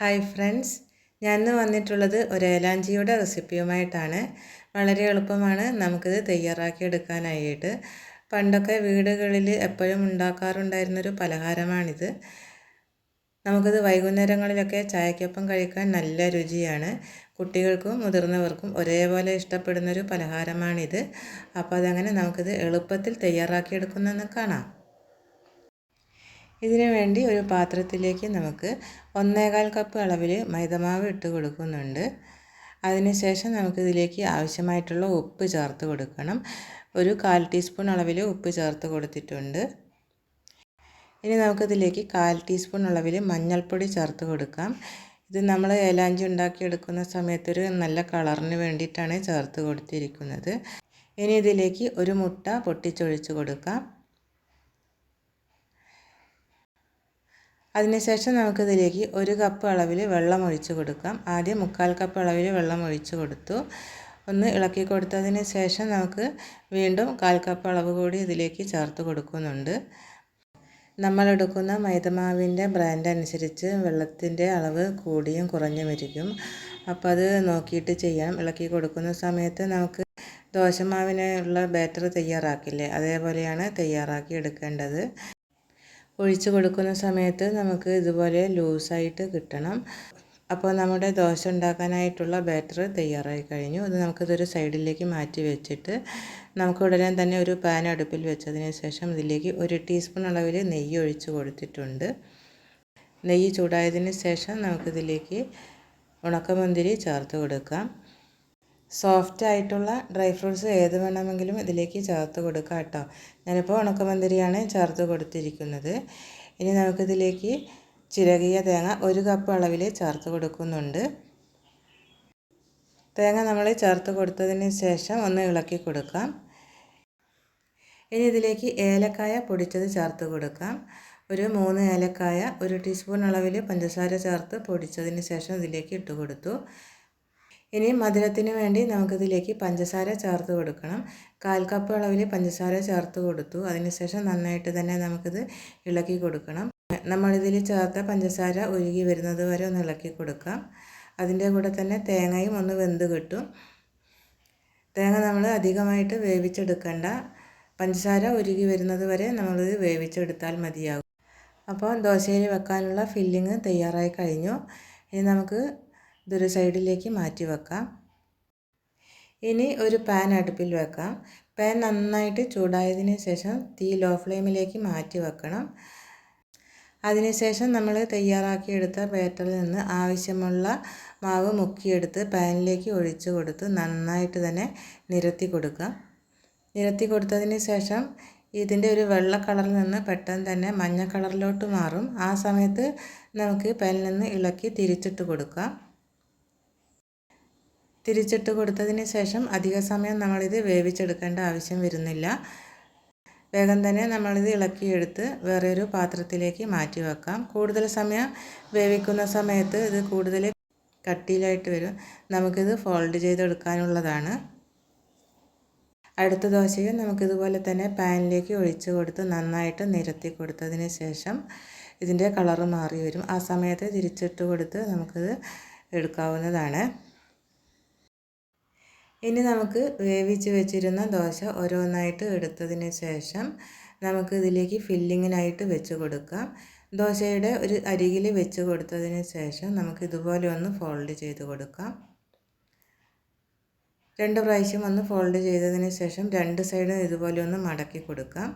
Hi friends ഞാൻ ഇന്ന് വന്നിട്ടുള്ളത് ഒരു ഏലാഞ്ചിയുടെ റെസിപ്പിയുമായിട്ടാണ്. വളരെ എളുപ്പമാണ് നമുക്കിത് തയ്യാറാക്കി എടുക്കാനായിട്ട് പണ്ടൊക്കെ വീടുകളിൽ എപ്പോഴും ഉണ്ടാക്കാറുണ്ടായിരുന്നൊരു പലഹാരമാണിത്. നമുക്കിത് വൈകുന്നേരങ്ങളിലൊക്കെ ചായക്കൊപ്പം കഴിക്കാൻ നല്ല രുചിയാണ്. കുട്ടികൾക്കും മുതിർന്നവർക്കും ഒരേപോലെ ഇഷ്ടപ്പെടുന്നൊരു പലഹാരമാണിത്. അപ്പോൾ അതങ്ങനെ നമുക്കിത് എളുപ്പത്തിൽ തയ്യാറാക്കിയെടുക്കുന്നതെന്ന് കാണാം. ഇതിനു വേണ്ടി ഒരു പാത്രത്തിലേക്ക് നമുക്ക് ഒന്നേകാൽ കപ്പ് അളവിൽ മൈദമാവ് ഇട്ട് കൊടുക്കുന്നുണ്ട്. അതിനുശേഷം നമുക്കിതിലേക്ക് ആവശ്യമായിട്ടുള്ള ഉപ്പ് ചേർത്ത് കൊടുക്കണം. ഒരു കാൽ ടീസ്പൂൺ അളവിൽ ഉപ്പ് ചേർത്ത് കൊടുത്തിട്ടുണ്ട്. ഇനി നമുക്കിതിലേക്ക് കാൽ ടീസ്പൂൺ അളവിൽ മഞ്ഞൾപ്പൊടി ചേർത്ത് കൊടുക്കാം. ഇത് നമ്മൾ ഏലാഞ്ചി ഉണ്ടാക്കിയെടുക്കുന്ന സമയത്തൊരു നല്ല കളറിന് വേണ്ടിയിട്ടാണ് ചേർത്ത് കൊടുത്തിരിക്കുന്നത്. ഇനി ഇതിലേക്ക് ഒരു മുട്ട പൊട്ടിച്ചൊഴിച്ച് കൊടുക്കാം. അതിനുശേഷം നമുക്കിതിലേക്ക് ഒരു കപ്പ് അളവിൽ വെള്ളം ഒഴിച്ച് കൊടുക്കാം. ആദ്യം മുക്കാൽ കപ്പ് അളവിൽ വെള്ളം ഒഴിച്ച് കൊടുത്തു. ഒന്ന് ഇളക്കി കൊടുത്തതിന് ശേഷം നമുക്ക് വീണ്ടും കാൽ കപ്പ് അളവ് കൂടി ഇതിലേക്ക് ചേർത്ത് കൊടുക്കുന്നുണ്ട്. നമ്മൾ എടുക്കുന്ന മൈദമാവിന്റെ ബ്രാൻഡ് അനുസരിച്ച് വെള്ളത്തിന്റെ അളവ് കൂടിയും കുറഞ്ഞും ഇരിക്കും. അപ്പോൾ അത് നോക്കിയിട്ട് ചെയ്യാം. ഇളക്കി കൊടുക്കുന്ന സമയത്ത് നമുക്ക് ദോശമാവിനുള്ള ബാറ്റർ തയ്യാറാക്കില്ലേ? അതേപോലെയാണ് തയ്യാറാക്കി എടുക്കേണ്ടത്. ഒഴിച്ച് കൊടുക്കുന്ന സമയത്ത് നമുക്ക് ഇതുപോലെ ലൂസായിട്ട് കിട്ടണം. അപ്പോൾ നമ്മുടെ ദോശ ഉണ്ടാക്കാനായിട്ടുള്ള ബാറ്റർ തയ്യാറായി കഴിഞ്ഞു. അത് നമുക്കിതൊരു സൈഡിലേക്ക് മാറ്റി വെച്ചിട്ട് നമുക്ക് ഉടനെ തന്നെ ഒരു പാൻ അടുപ്പിൽ വെച്ചതിന് ശേഷം ഇതിലേക്ക് ഒരു ടീസ്പൂൺ അളവിൽ നെയ്യ് ഒഴിച്ച് കൊടുത്തിട്ടുണ്ട്. നെയ്യ് ചൂടായതിന് ശേഷം നമുക്കിതിലേക്ക് ഉണക്കമുന്തിരി ചേർത്ത് കൊടുക്കാം. സോഫ്റ്റ് ആയിട്ടുള്ള ഡ്രൈ ഫ്രൂട്ട്സ് ഏത് വേണമെങ്കിലും ഇതിലേക്ക് ചേർത്ത് കൊടുക്കാം കേട്ടോ. ഞാനിപ്പോൾ ഉണക്കമന്തിരിയാണ് ചേർത്ത് കൊടുത്തിരിക്കുന്നത്. ഇനി നമുക്കിതിലേക്ക് ചിരകിയ തേങ്ങ ഒരു കപ്പ് അളവിൽ ചേർത്ത് കൊടുക്കുന്നുണ്ട്. തേങ്ങ നമ്മൾ ചേർത്ത് കൊടുത്തതിന് ശേഷം ഒന്ന് ഇളക്കി കൊടുക്കാം. ഇനി ഇതിലേക്ക് ഏലക്കായ പൊടിച്ചത് ചേർത്ത് കൊടുക്കാം. ഒരു മൂന്ന് ഏലക്കായ ഒരു ടീസ്പൂൺ അളവിൽ പഞ്ചസാര ചേർത്ത് പൊടിച്ചതിന് ശേഷം ഇതിലേക്ക് ഇട്ട് കൊടുത്തു. ഇനി മധുരത്തിന് വേണ്ടി നമുക്കിതിലേക്ക് പഞ്ചസാര ചേർത്ത് കൊടുക്കണം. കാൽ കപ്പ് അളവിൽ പഞ്ചസാര ചേർത്ത് കൊടുത്തു. അതിനുശേഷം നന്നായിട്ട് തന്നെ നമുക്കിത് ഇളക്കി കൊടുക്കണം. നമ്മളിതിൽ ചേർത്ത പഞ്ചസാര ഉരുകി വരുന്നത് വരെ ഒന്ന് ഇളക്കി കൊടുക്കാം. അതിന്റെ കൂടെ തന്നെ തേങ്ങയും ഒന്ന് വെന്ത് കിട്ടും. തേങ്ങ നമ്മൾ അധികമായിട്ട് വേവിച്ചെടുക്കണ്ട. പഞ്ചസാര ഉരുകി വരുന്നത് വരെ നമ്മളിത് വേവിച്ചെടുത്താൽ മതിയാകും. അപ്പോൾ ദോശയിൽ വെക്കാനുള്ള ഫില്ലിങ് തയ്യാറായി കഴിഞ്ഞു. ഇനി നമുക്ക് ഇതൊരു സൈഡിലേക്ക് മാറ്റി വെക്കാം. ഇനി ഒരു പാൻ അടുപ്പിൽ വെക്കാം. പാൻ നന്നായിട്ട് ചൂടായതിന് ശേഷം തീ ലോ ഫ്ലെയിമിലേക്ക് മാറ്റി വെക്കണം. അതിനുശേഷം നമ്മൾ തയ്യാറാക്കിയെടുത്ത ബാറ്ററിൽ നിന്ന് ആവശ്യമുള്ള മാവ് മുക്കിയെടുത്ത് പാനിലേക്ക് ഒഴിച്ച് കൊടുത്ത് നന്നായിട്ട് തന്നെ നിരത്തി കൊടുക്കുക. നിരത്തി കൊടുത്തതിന് ശേഷം ഇതിന്റെ ഒരു വെള്ള കളറിൽ നിന്ന് പെട്ടെന്ന് തന്നെ മഞ്ഞ കളറിലോട്ട് മാറും. ആ സമയത്ത് നമുക്ക് പാനിൽ നിന്ന് ഇളക്കി തിരിച്ചിട്ട് കൊടുക്കാം. തിരിച്ചിട്ട് കൊടുത്തതിന് ശേഷം അധിക സമയം നമ്മളിത് വേവിച്ചെടുക്കേണ്ട ആവശ്യം വരുന്നില്ല. വേഗം തന്നെ നമ്മളിത് ഇളക്കിയെടുത്ത് വേറെ ഒരു പാത്രത്തിലേക്ക് മാറ്റി വെക്കാം. കൂടുതൽ സമയം വേവിക്കുന്ന സമയത്ത് ഇത് കൂടുതൽ കട്ടിയിലായിട്ട് വരും. നമുക്കിത് ഫോൾഡ് ചെയ്തെടുക്കാനുള്ളതാണ്. അടുത്ത ദോശയും നമുക്കിതുപോലെ തന്നെ പാനിലേക്ക് ഒഴിച്ച് കൊടുത്ത് നന്നായിട്ട് നിരത്തി കൊടുത്തതിന് ശേഷം ഇതിന്റെ കളറ് മാറി വരും. ആ സമയത്ത് തിരിച്ചിട്ട് കൊടുത്ത് നമുക്കിത് എടുക്കാവുന്നതാണ്. ഇനി നമുക്ക് വേവിച്ച് വെച്ചിരുന്ന ദോശ ഓരോന്നായിട്ട് എടുത്തതിന് ശേഷം നമുക്ക് ഇതിലേക്ക് ഫില്ലിങ്ങിനായിട്ട് വെച്ച് കൊടുക്കാം. ദോശയുടെ ഒരു അരികിൽ വെച്ച് കൊടുത്തതിന് ശേഷം നമുക്ക് ഇതുപോലെ ഒന്ന് ഫോൾഡ് ചെയ്ത് കൊടുക്കാം. രണ്ട് പ്രാവശ്യം ഒന്ന് ഫോൾഡ് ചെയ്തതിന് ശേഷം രണ്ട് സൈഡും ഇതുപോലെ ഒന്ന് മടക്കി കൊടുക്കാം.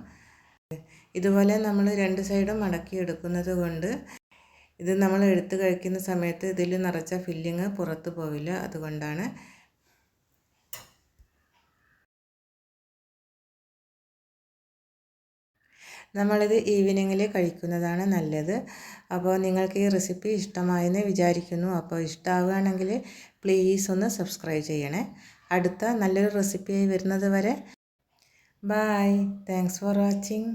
ഇതുപോലെ നമ്മൾ രണ്ട് സൈഡും മടക്കി എടുക്കുന്നത് കൊണ്ട് ഇത് നമ്മൾ എടുത്ത് കഴിക്കുന്ന സമയത്ത് ഇതിൽ നിറച്ച ഫില്ലിങ് പുറത്ത് പോവില്ല. അതുകൊണ്ടാണ് നമ്മളിത് ഈവനിങ്ങിൽ കഴിക്കുന്നതാണ് നല്ലത്. അപ്പോൾ നിങ്ങൾക്ക് ഈ റെസിപ്പി ഇഷ്ടമായെന്ന് വിചാരിക്കുന്നു. അപ്പോൾ ഇഷ്ടമാവുകയാണെങ്കിൽ പ്ലീസ് ഒന്ന് സബ്സ്ക്രൈബ് ചെയ്യണേ. അടുത്ത നല്ലൊരു റെസിപ്പിയായി വരുന്നത് വരെ. Bye thanks for watching